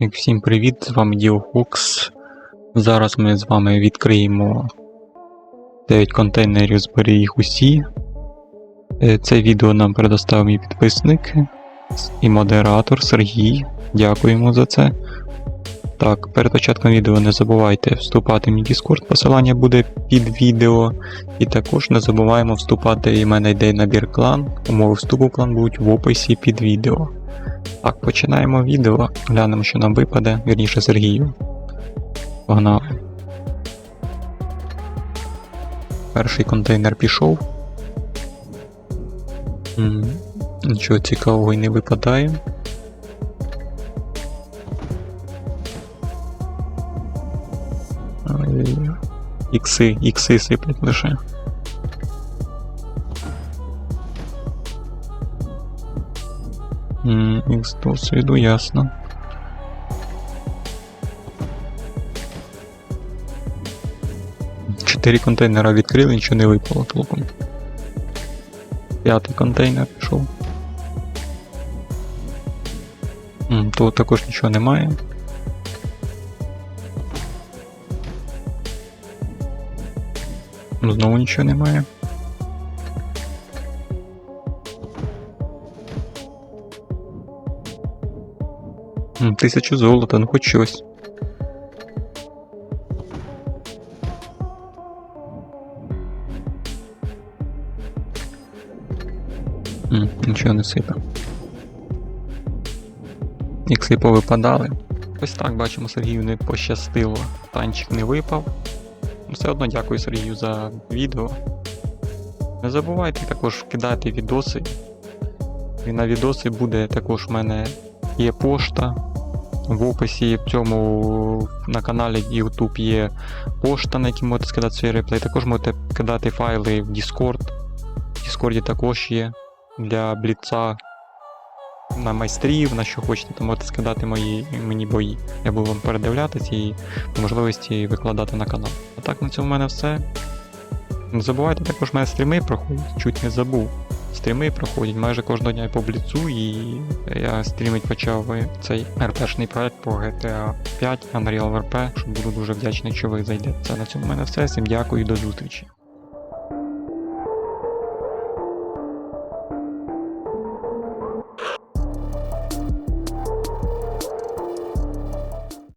Так, Всім привіт, з вами DioFox. Зараз ми з вами відкриємо 9 контейнерів, збери їх усі. Е, Це відео нам предоставив мій підписник і модератор Сергій. Дякуємо за це. Так, перед початком відео не забувайте вступати в мій Discord, посилання буде під відео. І також не забуваємо вступати, і в мене йде набір клан. Умови вступу в клан будуть в описі під відео. Так, починаємо відео. Глянемо, що нам випаде, вірніше Сергію. Погнали. Перший контейнер пішов. Нічого цікавого і не випадає. Ікси, ікси сиплять лише. Ікс досвіду, ясно. Чотири контейнера відкрили, нічого не випало толком. П'ятий контейнер пішов. Тут також нічого немає. Ну, Знову нічого немає. Тисячу золота, ну хоч щось. Нічого не сипе. Ікси повипадали. Ось так бачимо, Сергію не пощастило. Танчик не випав. Все одно дякую Сергію за відео. Не забувайте також кидати відоси. І на відоси буде також в мене є пошта. В описі в цьому на каналі YouTube є пошта, на якій можете скидати свій реплей. Також можете кидати файли в Discord. В Discord також є для бліца на майстрів, на що хочете, то можете скидати мої, мені бої. Я буду вам передивлятися і по можливості викладати на канал. А так на цьому в мене все. Не забувайте також мене стріми проходять, чуть не забув. Стріми проходять майже кожного дня по бліцу, і я стрімить почав цей РПшний проект по GTA 5 Unreal RP, що буду дуже вдячний, що ви зайдете. Це на цьому в мене все. Всім дякую і до зустрічі.